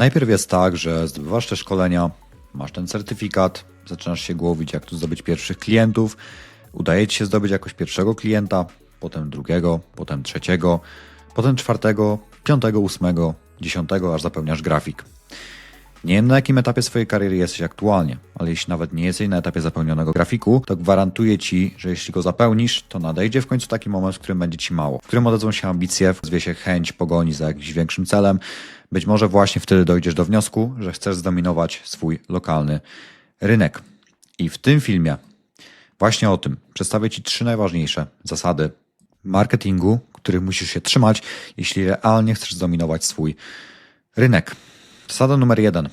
Najpierw jest tak, że zdobywasz te szkolenia, masz ten certyfikat, zaczynasz się głowić, jak tu zdobyć pierwszych klientów, udaje ci się zdobyć jakoś pierwszego klienta, potem drugiego, potem trzeciego, potem czwartego, piątego, ósmego, dziesiątego, aż zapełniasz grafik. Nie wiem na jakim etapie swojej kariery jesteś aktualnie, ale jeśli nawet nie jesteś na etapie zapełnionego grafiku, to gwarantuję Ci, że jeśli go zapełnisz, to nadejdzie w końcu taki moment, w którym będzie Ci mało, w którym odezwą się ambicje, zwie się chęć pogoni za jakimś większym celem. Być może właśnie wtedy dojdziesz do wniosku, że chcesz zdominować swój lokalny rynek. I w tym filmie właśnie o tym przedstawię Ci trzy najważniejsze zasady marketingu, których musisz się trzymać, jeśli realnie chcesz zdominować swój rynek. Zasada numer jeden.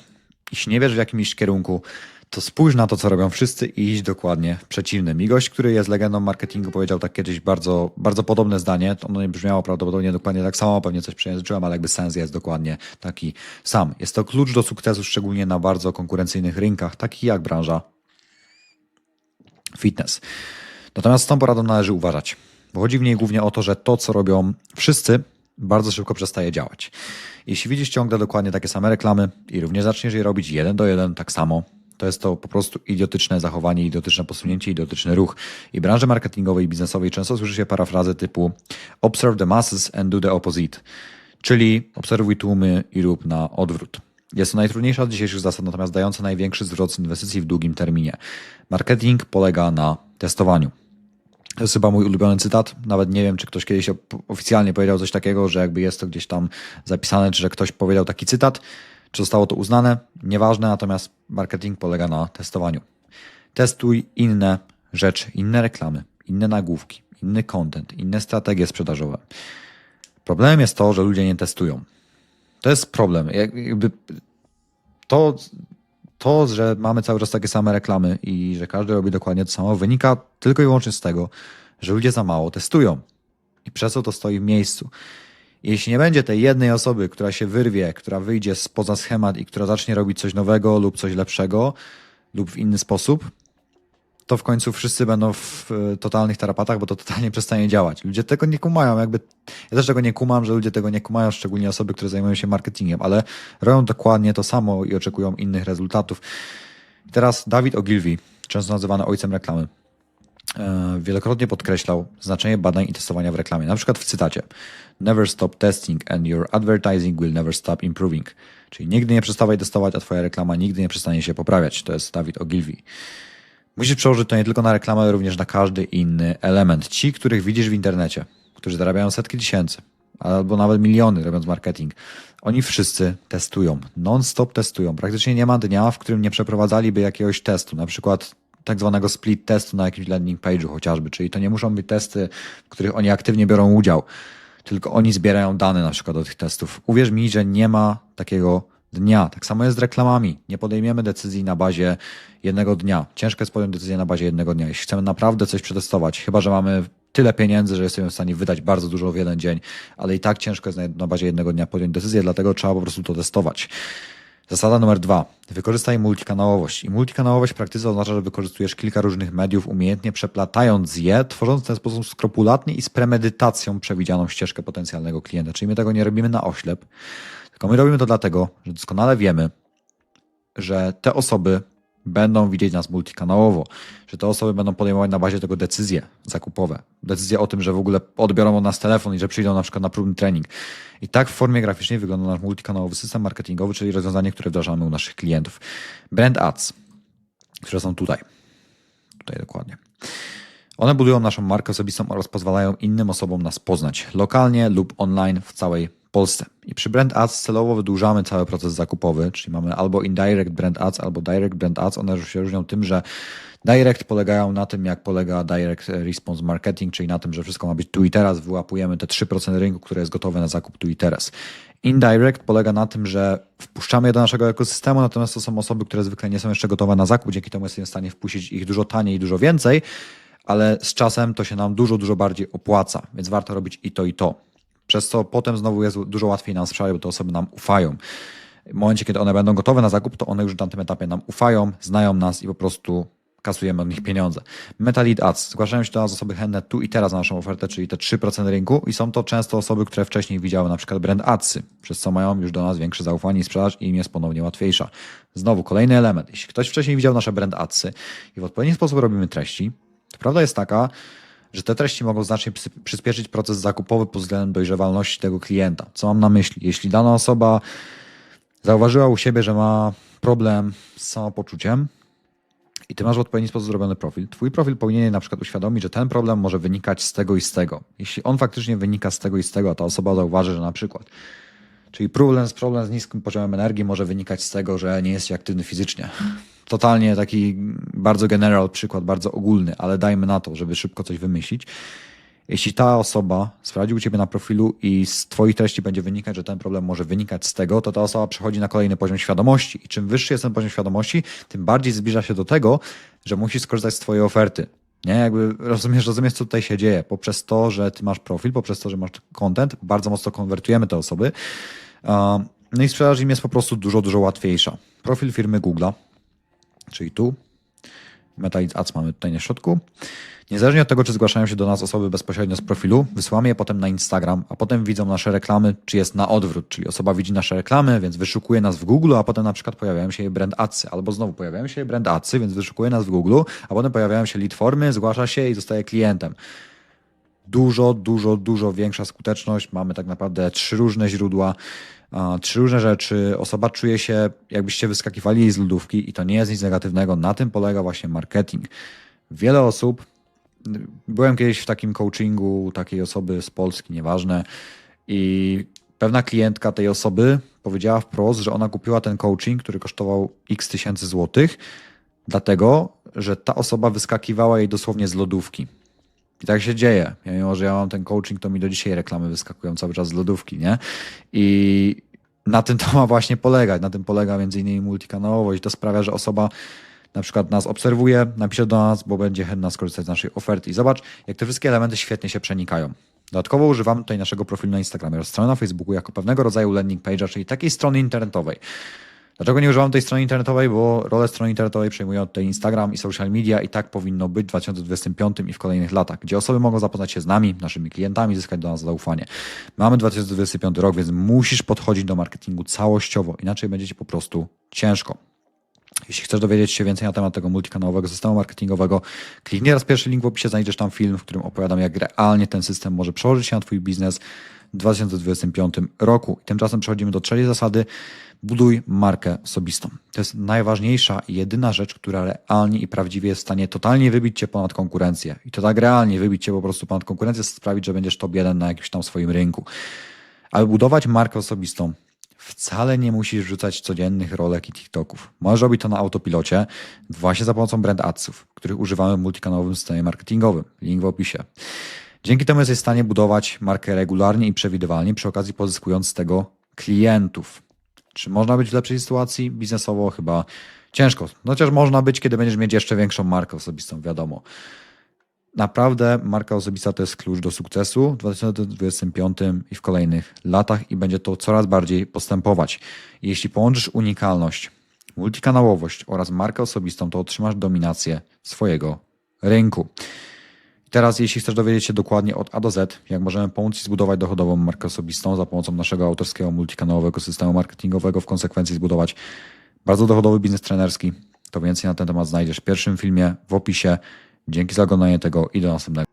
Jeśli nie wiesz w jakim iść kierunku, to spójrz na to, co robią wszyscy i idź dokładnie w przeciwnym. I gość, który jest legendą marketingu, powiedział tak kiedyś bardzo, bardzo podobne zdanie. Ono nie brzmiało prawdopodobnie dokładnie tak samo, pewnie coś przejęzyczyłem, ale jakby sens jest dokładnie taki sam. Jest to klucz do sukcesu, szczególnie na bardzo konkurencyjnych rynkach, takich jak branża fitness. Natomiast z tą poradą należy uważać, bo chodzi w niej głównie o to, że to, co robią wszyscy, bardzo szybko przestaje działać. Jeśli widzisz ciągle dokładnie takie same reklamy i również zaczniesz je robić jeden do jeden tak samo, to jest to po prostu idiotyczne zachowanie, idiotyczne posunięcie, idiotyczny ruch. I branży marketingowej i biznesowej często słyszy się parafrazy typu observe the masses and do the opposite, czyli obserwuj tłumy i rób na odwrót. Jest to najtrudniejsza z dzisiejszych zasad, natomiast dająca największy zwrot z inwestycji w długim terminie. Marketing polega na testowaniu. To jest chyba mój ulubiony cytat. Nawet nie wiem, czy ktoś kiedyś oficjalnie powiedział coś takiego, że jakby jest to gdzieś tam zapisane, czy że ktoś powiedział taki cytat, czy zostało to uznane. Nieważne, natomiast marketing polega na testowaniu. Testuj inne rzeczy, inne reklamy, inne nagłówki, inny content, inne strategie sprzedażowe. Problemem jest to, że ludzie nie testują. To jest problem. Jak- Jakby to, to, że mamy cały czas takie same reklamy i że każdy robi dokładnie to samo, wynika tylko i wyłącznie z tego, że ludzie za mało testują. I przez co to stoi w miejscu. Jeśli nie będzie tej jednej osoby, która się wyrwie, która wyjdzie spoza schemat i która zacznie robić coś nowego lub coś lepszego lub w inny sposób, to w końcu wszyscy będą w e, totalnych tarapatach, bo to totalnie przestanie działać. Ludzie tego nie kumają, jakby ja też tego nie kumam, że ludzie tego nie kumają, szczególnie osoby, które zajmują się marketingiem, ale robią dokładnie to samo i oczekują innych rezultatów. Teraz Dawid Ogilvy, często nazywany ojcem reklamy, e, wielokrotnie podkreślał znaczenie badań i testowania w reklamie. Na przykład w cytacie: Never stop testing and your advertising will never stop improving. Czyli nigdy nie przestawaj testować, a twoja reklama nigdy nie przestanie się poprawiać. To jest Dawid Ogilvy. Musisz przełożyć to nie tylko na reklamę, ale również na każdy inny element. Ci, których widzisz w internecie, którzy zarabiają setki tysięcy, albo nawet miliony robiąc marketing, oni wszyscy testują, non-stop testują. Praktycznie nie ma dnia, w którym nie przeprowadzaliby jakiegoś testu, na przykład tak zwanego split testu na jakimś landing page'u chociażby, czyli to nie muszą być testy, w których oni aktywnie biorą udział, tylko oni zbierają dane na przykład do tych testów. Uwierz mi, że nie ma takiego dnia. Tak samo jest z reklamami. Nie podejmiemy decyzji na bazie jednego dnia. Ciężko jest podjąć decyzję na bazie jednego dnia. Jeśli chcemy naprawdę coś przetestować, chyba że mamy tyle pieniędzy, że jesteśmy w stanie wydać bardzo dużo w jeden dzień, ale i tak ciężko jest na- bazie jednego dnia podjąć decyzję, dlatego trzeba po prostu to testować. Zasada numer dwa. Wykorzystaj multikanałowość. I multikanałowość w praktyce oznacza, że wykorzystujesz kilka różnych mediów, umiejętnie przeplatając je, tworząc w ten sposób skrupulatnie i z premedytacją przewidzianą ścieżkę potencjalnego klienta. Czyli my tego nie robimy na oślep, tylko my robimy to dlatego, że doskonale wiemy, że te osoby będą widzieć nas multikanałowo, że te osoby będą podejmować na bazie tego decyzje zakupowe. Decyzje o tym, że w ogóle odbiorą od nas telefon i że przyjdą na przykład na próbny trening. I tak w formie graficznej wygląda nasz multikanałowy system marketingowy, czyli rozwiązanie, które wdrażamy u naszych klientów. Brand ads, które są tutaj. Tutaj dokładnie. One budują naszą markę osobistą oraz pozwalają innym osobom nas poznać lokalnie lub online w całej Polsce. I przy Brand Ads celowo wydłużamy cały proces zakupowy, czyli mamy albo indirect Brand Ads, albo direct Brand Ads. One się różnią tym, że direct polegają na tym, jak polega direct response marketing, czyli na tym, że wszystko ma być tu i teraz, wyłapujemy te 3% rynku, które jest gotowe na zakup tu i teraz. Indirect polega na tym, że wpuszczamy je do naszego ekosystemu, natomiast to są osoby, które zwykle nie są jeszcze gotowe na zakup, dzięki temu jesteśmy w stanie wpuścić ich dużo taniej i dużo więcej, ale z czasem to się nam dużo, dużo bardziej opłaca, więc warto robić i to, i to. Przez co potem znowu jest dużo łatwiej nam sprzedać, bo te osoby nam ufają. W momencie, kiedy one będą gotowe na zakup, to one już na tym etapie nam ufają, znają nas i po prostu kasujemy od nich pieniądze. Meta Lead Ads. Zgłaszają się do nas osoby chętne tu i teraz na naszą ofertę, czyli te 3% rynku i są to często osoby, które wcześniej widziały na przykład brand Adsy, przez co mają już do nas większe zaufanie i sprzedaż i im jest ponownie łatwiejsza. Znowu kolejny element. Jeśli ktoś wcześniej widział nasze brand Adsy i w odpowiedni sposób robimy treści, to prawda jest taka, że te treści mogą znacznie przy- przyspieszyć proces zakupowy pod względem dojrzewalności tego klienta. Co mam na myśli? Jeśli dana osoba zauważyła u siebie, że ma problem z samopoczuciem i ty masz w odpowiedni sposób zrobiony profil, twój profil powinien na przykład uświadomić, że ten problem może wynikać z tego i z tego. Jeśli on faktycznie wynika z tego i z tego, a ta osoba zauważy, że na przykład Czyli problem, problem z niskim poziomem energii może wynikać z tego, że nie jest aktywny fizycznie. Totalnie taki bardzo general przykład, bardzo ogólny, ale dajmy na to, żeby szybko coś wymyślić. Jeśli ta osoba sprawdzi u ciebie na profilu i z twoich treści będzie wynikać, że ten problem może wynikać z tego, to ta osoba przechodzi na kolejny poziom świadomości. I czym wyższy jest ten poziom świadomości, tym bardziej zbliża się do tego, że musisz skorzystać z twojej oferty. Nie, jakby rozumiesz, rozumiesz, co tutaj się dzieje. Poprzez to, że ty masz profil, poprzez to, że masz content, bardzo mocno konwertujemy te osoby. No i sprzedaż im jest po prostu dużo, dużo łatwiejsza. Profil firmy Google'a, czyli tu. Meta Leads Ads mamy tutaj na środku. Niezależnie od tego, czy zgłaszają się do nas osoby bezpośrednio z profilu, wysyłamy je potem na Instagram, a potem widzą nasze reklamy, czy jest na odwrót, czyli osoba widzi nasze reklamy, więc wyszukuje nas w Google, a potem na przykład pojawiają się jej brand adsy, albo znowu pojawiają się jej brand adsy, więc wyszukuje nas w Google, a potem pojawiają się lead formy, zgłasza się i zostaje klientem dużo, dużo, dużo większa skuteczność. Mamy tak naprawdę trzy różne źródła, trzy różne rzeczy. Osoba czuje się, jakbyście wyskakiwali z lodówki i to nie jest nic negatywnego. Na tym polega właśnie marketing. Wiele osób, byłem kiedyś w takim coachingu takiej osoby z Polski, nieważne, i pewna klientka tej osoby powiedziała wprost, że ona kupiła ten coaching, który kosztował x tysięcy złotych, dlatego, że ta osoba wyskakiwała jej dosłownie z lodówki. I tak się dzieje. Ja, mimo, że ja mam ten coaching, to mi do dzisiaj reklamy wyskakują cały czas z lodówki, nie? I na tym to ma właśnie polegać. Na tym polega między innymi multikanałowość. To sprawia, że osoba na przykład nas obserwuje, napisze do nas, bo będzie chętna skorzystać z naszej oferty. I zobacz, jak te wszystkie elementy świetnie się przenikają. Dodatkowo używamy tutaj naszego profilu na Instagramie oraz strony na Facebooku jako pewnego rodzaju landing page'a, czyli takiej strony internetowej. Dlaczego nie używam tej strony internetowej? Bo rolę strony internetowej przejmują tutaj Instagram i social media i tak powinno być w 2025 i w kolejnych latach, gdzie osoby mogą zapoznać się z nami, naszymi klientami, zyskać do nas zaufanie. Mamy 2025 rok, więc musisz podchodzić do marketingu całościowo, inaczej będzie ci po prostu ciężko. Jeśli chcesz dowiedzieć się więcej na temat tego multikanałowego systemu marketingowego, kliknij raz pierwszy link w opisie, znajdziesz tam film, w którym opowiadam, jak realnie ten system może przełożyć się na Twój biznes 2025 roku. I tymczasem przechodzimy do trzeciej zasady. Buduj markę osobistą. To jest najważniejsza i jedyna rzecz, która realnie i prawdziwie jest w stanie totalnie wybić Cię ponad konkurencję. I to tak realnie wybić Cię po prostu ponad konkurencję, sprawić, że będziesz top jeden na jakimś tam swoim rynku. Aby budować markę osobistą, wcale nie musisz rzucać codziennych rolek i TikToków. Możesz robić to na autopilocie właśnie za pomocą brand adsów, których używamy w multikanałowym systemie marketingowym. Link w opisie. Dzięki temu jesteś w stanie budować markę regularnie i przewidywalnie, przy okazji pozyskując z tego klientów. Czy można być w lepszej sytuacji? Biznesowo chyba ciężko. No Chociaż można być, kiedy będziesz mieć jeszcze większą markę osobistą, wiadomo. Naprawdę marka osobista to jest klucz do sukcesu w 2025 i w kolejnych latach i będzie to coraz bardziej postępować. Jeśli połączysz unikalność, multikanałowość oraz markę osobistą, to otrzymasz dominację swojego rynku. I teraz, jeśli chcesz dowiedzieć się dokładnie od A do Z, jak możemy pomóc Ci zbudować dochodową markę osobistą za pomocą naszego autorskiego multikanałowego systemu marketingowego, w konsekwencji zbudować bardzo dochodowy biznes trenerski, to więcej na ten temat znajdziesz w pierwszym filmie, w opisie. Dzięki za oglądanie tego i do następnego.